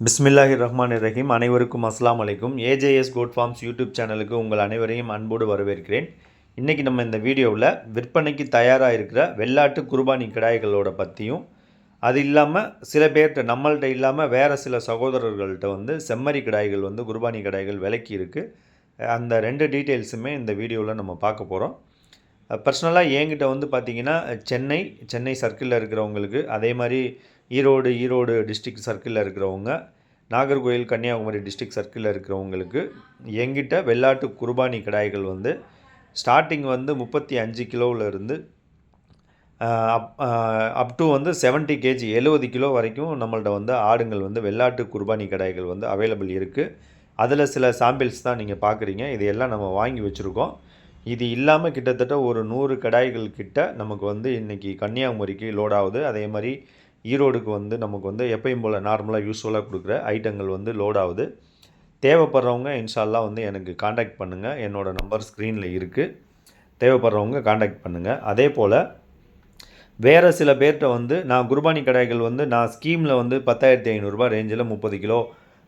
பிஸ்மில்லாஹி ரஹ்மான் ரஹீம் அனைவருக்கும் அஸ்லாம் அலைக்கும். ஏஜேஎஸ் கோட் ஃபார்ம்ஸ் யூடியூப் சேனலுக்கு உங்கள் அனைவரையும் அன்போடு வரவேற்கிறேன். இன்றைக்கி நம்ம இந்த வீடியோவில் விற்பனைக்கு தயாராக இருக்கிற வெள்ளாட்டு குர்பானி கிடாய்களோட பற்றியும் அது இல்லாமல் சில பேர்கிட்ட நம்மள்கிட்ட இல்லாமல் வேறு சில சகோதரர்கள்ட்ட வந்து செம்மறி கிடாய்கள் வந்து குர்பானி கிடாய்கள் விலக்கி இருக்குது அந்த ரெண்டு டீட்டெயில்ஸுமே இந்த வீடியோவில் நம்ம பார்க்க போகிறோம் பர்சனலாக என்கிட்ட வந்து பார்த்தீங்கன்னா சென்னை சென்னை சர்க்கிளில் இருக்கிறவங்களுக்கு அதே மாதிரி ஈரோடு ஈரோடு டிஸ்ட்ரிக்ட் சர்க்கிளில் இருக்கிறவங்க நாகர்கோயில் கன்னியாகுமரி டிஸ்ட்ரிக்ட் சர்க்கிளில் இருக்கிறவங்களுக்கு எங்கிட்ட வெள்ளாட்டு குர்பானி கிடாய்கள் வந்து ஸ்டார்டிங் வந்து முப்பத்தி அஞ்சு கிலோவிலேருந்து அப் அப் டு வந்து செவன்ட்டி கேஜி எழுபது கிலோ வரைக்கும் நம்மள்ட்ட வந்து ஆடுங்கள் வந்து வெள்ளாட்டு குர்பானி கடாய்கள் வந்து அவைலபிள் இருக்குது அதில் சில சாம்பிள்ஸ் தான் நீங்கள் பார்க்குறீங்க இதையெல்லாம் நம்ம வாங்கி வச்சுருக்கோம். இது இல்லாமல் கிட்டத்தட்ட ஒரு நூறு கடாய்கள் கிட்ட நமக்கு வந்து இன்றைக்கி கன்னியாகுமரிக்கு லோட் ஆகுது. அதே மாதிரி ஈரோடுக்கு வந்து நமக்கு வந்து எப்பயும் போல் நார்மலாக யூஸ்ஃபுல்லாக கொடுக்குற ஐட்டங்கள் வந்து லோட் ஆகுது. தேவைப்படுறவங்க இன்ஷால்லா வந்து எனக்கு காண்டாக்ட் பண்ணுங்கள் என்னோடய நம்பர் ஸ்க்ரீனில் இருக்குது தேவைப்படுறவங்க காண்டாக்ட் பண்ணுங்கள் அதே போல் வேறு சில பேர்கிட்ட வந்து நான் குர்பானி கடாய்கள் வந்து நான் ஸ்கீமில் வந்து பத்தாயிரத்தி ஐநூறுரூபா ரேஞ்சில் முப்பது கிலோ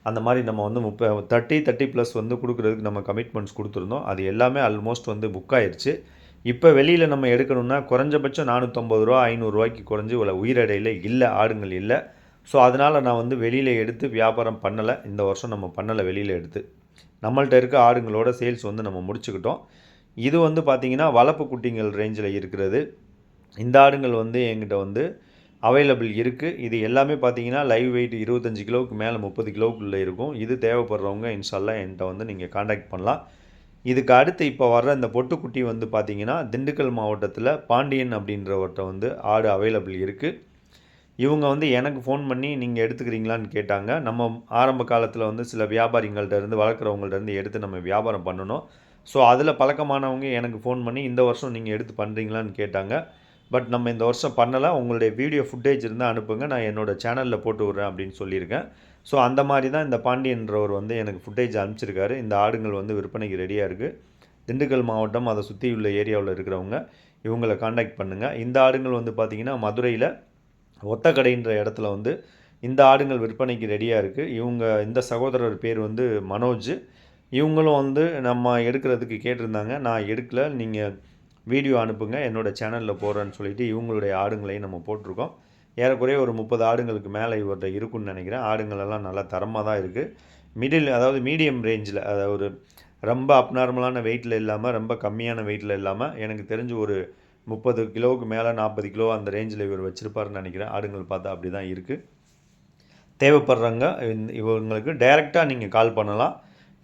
அந்த மாதிரி நம்ம வந்து முப்ப தேர்ட்டி தேர்ட்டி ப்ளஸ் வந்து கொடுக்குறதுக்கு நம்ம கமிட்மெண்ட்ஸ் கொடுத்துருந்தோம். அது எல்லாமே ஆல்மோஸ்ட் வந்து புக் ஆயிடுச்சு இப்போ வெளியில் நம்ம எடுக்கணும்னா குறைஞ்சபட்சம் நானூற்றம்பது ரூபா ஐநூறுரூவாய்க்கு குறைஞ்சி உள்ள உயிரடையில் இல்லை ஆடுங்கள் இல்லை. ஸோ அதனால் நான் வந்து வெளியில் எடுத்து வியாபாரம் பண்ணலை. இந்த வருஷம் நம்ம பண்ணலை வெளியில் எடுத்து. நம்மள்கிட்ட இருக்க ஆடுங்களோட சேல்ஸ் வந்து நம்ம முடிச்சுக்கிட்டோம். இது வந்து பார்த்திங்கன்னா வளர்ப்பு குட்டிங்கள் ரேஞ்சில் இருக்கிறது. இந்த ஆடுங்கள் வந்து எங்கிட்ட வந்து அவைலபிள் இருக்குது இது எல்லாமே பார்த்தீங்கன்னா லைவ் வெயிட் இருபத்தஞ்சி கிலோவுக்கு மேலே முப்பது கிலோவுக்குள்ளே இருக்கும். இது தேவைப்படுறவங்க இன்ஷால்லாம் என்கிட்ட வந்து நீங்கள் காண்டாக்ட் பண்ணலாம். இதுக்கு அடுத்து இப்போ வர்ற இந்த பொட்டுக்குட்டி வந்து பார்த்திங்கன்னா திண்டுக்கல் மாவட்டத்தில் பாண்டியன் அப்படின்றவர்கிட்ட வந்து ஆடு அவைலபிள் இருக்குது இவங்க வந்து எனக்கு ஃபோன் பண்ணி நீங்கள் எடுத்துக்கிறீங்களான்னு கேட்டாங்க. நம்ம ஆரம்ப காலத்தில் வந்து சில வியாபாரிங்கள்டேருந்து இருந்து எடுத்து நம்ம வியாபாரம் பண்ணணும். ஸோ அதில் பழக்கமானவங்க எனக்கு ஃபோன் பண்ணி இந்த வருஷம் நீங்கள் எடுத்து பண்ணுறீங்களான்னு கேட்டாங்க. பட் நம்ம இந்த வருஷம் பண்ணலை. உங்களுடைய வீடியோ ஃபுட்டேஜ் இருந்தால் அனுப்புங்க. நான் என்னோடய சேனலில் போட்டு விட்றேன் அப்படின்னு சொல்லியிருக்கேன். ஸோ அந்த மாதிரி தான் இந்த பாண்டியன்றவர் வந்து எனக்கு ஃபுட்டேஜ் அனுப்பிச்சிருக்காரு. இந்த ஆடுங்கள் வந்து விற்பனைக்கு ரெடியாக இருக்குது திண்டுக்கல் மாவட்டம் அதை சுற்றி உள்ள ஏரியாவில் இருக்கிறவங்க இவங்களை காண்டாக்ட் பண்ணுங்கள் இந்த ஆடுங்கள் வந்து பார்த்திங்கன்னா மதுரையில் ஒத்தக்கடைன்ற இடத்துல வந்து இந்த ஆடுங்கள் விற்பனைக்கு ரெடியாக இருக்குது இவங்க இந்த சகோதரர் பேர் வந்து மனோஜ். இவங்களும் வந்து நம்ம எடுக்கிறதுக்கு கேட்டிருந்தாங்க. நான் எடுக்கல. நீங்கள் வீடியோ அனுப்புங்க. என்னோடய சேனலில் போடுறேன்னு சொல்லிவிட்டு இவங்களுடைய ஆடுங்களையும் நம்ம போட்டிருக்கோம். ஏறக்குறைய ஒரு முப்பது ஆடுங்களுக்கு மேலே இவர்கிட்ட இருக்குன்னு நினைக்கிறேன். ஆடுங்களெல்லாம் நல்லா தரமாக தான் இருக்குது மிடில் அதாவது மீடியம் ரேஞ்சில் அதாவது ஒரு ரொம்ப அப்நார்மலான வெயிட்டில் இல்லாமல் ரொம்ப கம்மியான வெயிட்டில் இல்லாமல் எனக்கு தெரிஞ்சு ஒரு முப்பது கிலோவுக்கு மேலே நாற்பது கிலோ அந்த ரேஞ்சில் இவர் வச்சுருப்பாருன்னு நினைக்கிறேன். ஆடுங்கள் பார்த்தா அப்படி தான் இருக்குது தேவைப்படுறவங்க இவங்களுக்கு டைரெக்டாக நீங்கள் கால் பண்ணலாம்.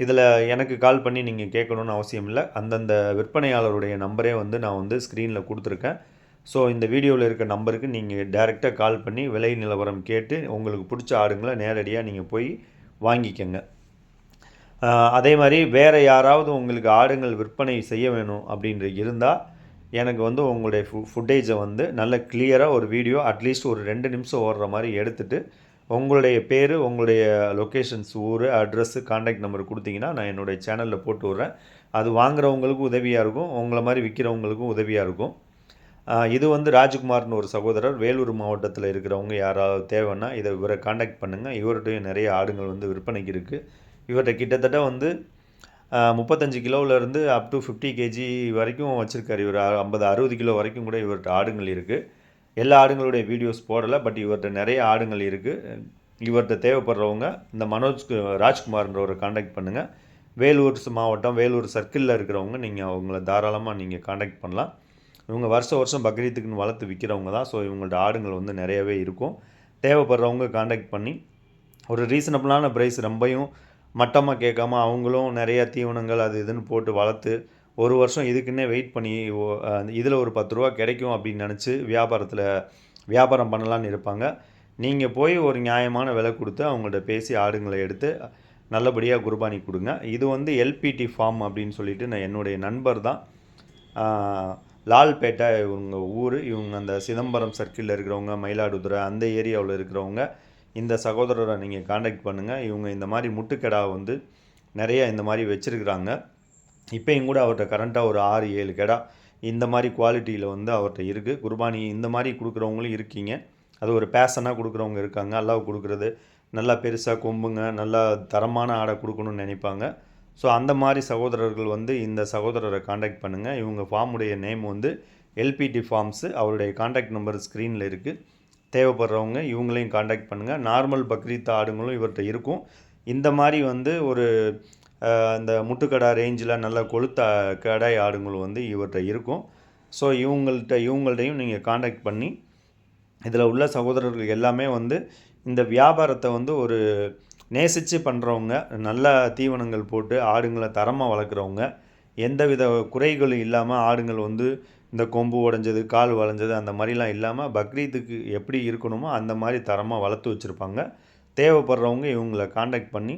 இதில் எனக்கு கால் பண்ணி நீங்கள் கேட்கணுன்னு அவசியம் இல்லை. அந்தந்த விற்பனையாளருடைய நம்பரே வந்து நான் வந்து ஸ்க்ரீனில் கொடுத்துருக்கேன். ஸோ இந்த வீடியோவில் இருக்க நம்பருக்கு நீங்கள் டைரெக்டாக கால் பண்ணி விலை நிலவரம் கேட்டு உங்களுக்கு பிடிச்ச ஆடுங்களை நேரடியாக நீங்கள் போய் வாங்கிக்கோங்க. அதே மாதிரி வேறு யாராவது உங்களுக்கு ஆடுங்கள் விற்பனை செய்ய வேணும் அப்படின்ற இருந்தால் எனக்கு வந்து உங்களுடைய ஃபு ஃபுட்டேஜை வந்து நல்ல கிளியராக ஒரு வீடியோ அட்லீஸ்ட் ஒரு ரெண்டு நிமிஷம் ஓடுற மாதிரி எடுத்துகிட்டு உங்களுடைய பேர் உங்களுடைய லொக்கேஷன்ஸ் ஊர் அட்ரஸ்ஸு காண்டாக்ட் நம்பர் கொடுத்தீங்கன்னா நான் என்னுடைய சேனலில் போட்டு விட்றேன். அது வாங்குகிறவங்களுக்கும் உதவியாக இருக்கும் உங்களை மாதிரி விற்கிறவங்களுக்கும் உதவியாக இருக்கும். இது வந்து ராஜ்குமார்னு ஒரு சகோதரர். வேலூர் மாவட்டத்தில் இருக்கிறவங்க யாராவது தேவைன்னா இதை இவரை காண்டாக்ட் பண்ணுங்கள் இவர்கிட்டையும் நிறைய ஆடுங்கள் வந்து விற்பனைக்கு இருக்குது இவர்கிட்ட கிட்டத்தட்ட வந்து முப்பத்தஞ்சு கிலோவிலேருந்து அப் டு ஃபிஃப்டி கேஜி வரைக்கும் வச்சுருக்காரு. இவர் ஐம்பது அறுபது கிலோ வரைக்கும் கூட இவர்கிட்ட ஆடுங்கள் இருக்குது எல்லா ஆடுங்களுடைய வீடியோஸ் போடலை பட் இவர்கிட்ட நிறைய ஆடுங்கள் இருக்குது இவர்கிட்ட தேவைப்படுறவங்க இந்த மனோஜ் ராஜ்குமார்ன்றவரை காண்டாக்ட் பண்ணுங்கள் வேலூர் மாவட்டம் வேலூர் சர்க்கிளில் இருக்கிறவங்க நீங்கள் அவங்கள தாராளமாக நீங்கள் காண்டாக்ட் பண்ணலாம். இவங்க வருஷம் வருஷம் பக்ரீத்துக்குன்னு வளர்த்து விற்கிறவங்க தான். ஸோ இவங்கள்ட்ட ஆடுங்கள் வந்து நிறையவே இருக்கும். தேவைப்படுறவங்க காண்டாக்ட் பண்ணி ஒரு ரீசனபிளான ப்ரைஸ் ரொம்பையும் மட்டமாக கேட்காம அவங்களும் நிறையா தீவனங்கள் அது இதுன்னு போட்டு வளர்த்து ஒரு வருஷம் இதுக்குன்னே வெயிட் பண்ணி இதில் ஒரு பத்து ரூபா கிடைக்கும் அப்படின்னு நினச்சி வியாபாரத்தில் வியாபாரம் பண்ணலான்னு இருப்பாங்க. நீங்கள் போய் ஒரு நியாயமான விலை கொடுத்து அவங்கள்ட்ட பேசி ஆடுங்களை எடுத்து நல்லபடியாக குர்பானி கொடுங்க. இது வந்து எல்பிடி ஃபார்ம் அப்படின்னு சொல்லிட்டு நான் என்னுடைய நண்பர் தான். லால்பேட்டை இவங்க ஊர் இவங்க அந்த சிதம்பரம் சர்க்கிளில் இருக்கிறவங்க மயிலாடுதுறை அந்த ஏரியாவில் இருக்கிறவங்க இந்த சகோதரரை நீங்கள் காண்டாக்ட் பண்ணுங்கள் இவங்க இந்த மாதிரி முட்டுக்கடா வந்து நிறைய இந்த மாதிரி வச்சுருக்குறாங்க. இப்போயும் கூட அவர்கிட்ட கரண்ட்டாக ஒரு ஆறு ஏழு கெடா இந்த மாதிரி குவாலிட்டியில் வந்து அவர்கிட்ட இருக்குது குர்பானி இந்த மாதிரி கொடுக்குறவங்களும் இருக்கீங்க. அது ஒரு பேஷனாக கொடுக்குறவங்க இருக்காங்க. அல்லாஹ் கொடுக்குறது நல்லா பெருசாக கொம்புங்க நல்லா தரமான ஆடை கொடுக்கணும்னு நினைப்பாங்க. ஸோ அந்த மாதிரி சகோதரர்கள் வந்து இந்த சகோதரரை காண்டாக்ட் பண்ணுங்கள் இவங்க ஃபார்முடைய நேம் வந்து எல்பிடி ஃபார்ம்ஸு அவருடைய காண்டாக்ட் நம்பர் ஸ்க்ரீனில் இருக்குது தேவைப்படுறவங்க இவங்களையும் காண்டாக்ட் பண்ணுங்கள் நார்மல் பக்ரீத் ஆடுங்களும் இவர்கிட்ட இருக்கும். இந்த மாதிரி வந்து ஒரு அந்த முட்டுக்கடா ரேஞ்சில் நல்ல கொளுத்த கடாய் ஆடுங்களும் வந்து இவர்கிட்ட இருக்கும். ஸோ இவங்கள்ட்ட இவங்கள்ட்டையும் நீங்கள் காண்டாக்ட் பண்ணி இதில் உள்ள சகோதரர்கள் எல்லாமே வந்து இந்த வியாபாரத்தை வந்து ஒரு நேசித்து பண்ணுறவங்க நல்ல தீவனங்கள் போட்டு ஆடுங்களை தரமாக வளர்க்குறவங்க எந்தவித குறைகளும் இல்லாமல் ஆடுங்கள் வந்து இந்த கொம்பு உடஞ்சது கால் வளைஞ்சது அந்த மாதிரிலாம் இல்லாமல் பக்ரீத்துக்கு எப்படி இருக்கணுமோ அந்த மாதிரி தரமாக வளர்த்து வச்சுருப்பாங்க. தேவைப்படுறவங்க இவங்களை காண்டாக்ட் பண்ணி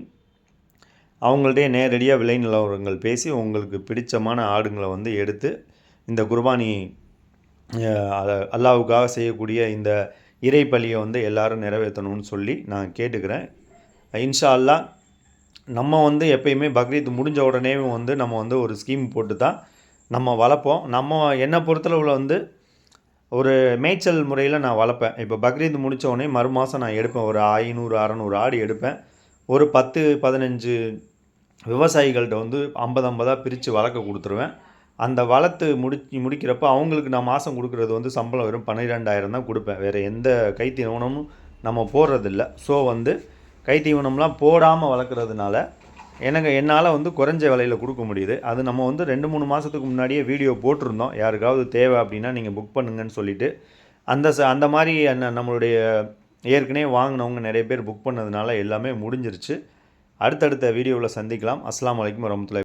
அவங்கள்ட்டே நேரடியாக விலை நிலவரங்கள் பேசி உங்களுக்கு பிடிச்சமான ஆடுங்களை வந்து எடுத்து இந்த குர்பானி அல்லாவுக்காக செய்யக்கூடிய இந்த இறைப்பலியை வந்து எல்லோரும் நிறைவேற்றணும்னு சொல்லி நான் கேட்டுக்கிறேன். இன்ஷா அல்லா நம்ம வந்து எப்பயுமே பக்ரீத் முடிஞ்ச உடனே வந்து நம்ம வந்து ஒரு ஸ்கீம் போட்டு தான் நம்ம வளர்ப்போம். நம்ம என்னை பொறுத்தளவில் வந்து ஒரு மேய்ச்சல் முறையில் நான் வளர்ப்பேன். இப்போ பக்ரீத் முடித்த உடனே மறு மாதம் நான் எடுப்பேன். ஒரு ஐநூறு அறநூறு ஆடு எடுப்பேன். ஒரு பத்து பதினஞ்சு விவசாயிகள்கிட்ட வந்து ஐம்பது ஐம்பதாக பிரித்து வளர்க்க கொடுத்துருவேன். அந்த வளர்த்து முடி முடிக்கிறப்ப அவங்களுக்கு நான் மாதம் கொடுக்குறது வந்து சம்பளம் வெறும் பன்னிரெண்டாயிரம் தான் கொடுப்பேன். வேறு எந்த கைத்தீவனமும் நம்ம போடுறதில்ல. ஸோ வந்து கைத்தீவனம்லாம் போடாமல் வளர்க்குறதுனால எனக்கு என்னால் வந்து குறைஞ்ச விலையில் கொடுக்க முடியுது. அது நம்ம வந்து ரெண்டு மூணு மாதத்துக்கு முன்னாடியே வீடியோ போட்டிருந்தோம். யாருக்காவது தேவை அப்படின்னா நீங்கள் புக் பண்ணுங்கன்னு சொல்லிட்டு. அந்த ச அந்த மாதிரி என்ன நம்மளுடைய ஏற்கனவே வாங்கினவங்க நிறைய பேர் புக் பண்ணதுனால எல்லாமே முடிஞ்சிருச்சு. அடுத்தடுத்த வீடியோவில் சந்திக்கலாம். அஸ்லாம் வலைக்கம் வரமத்துல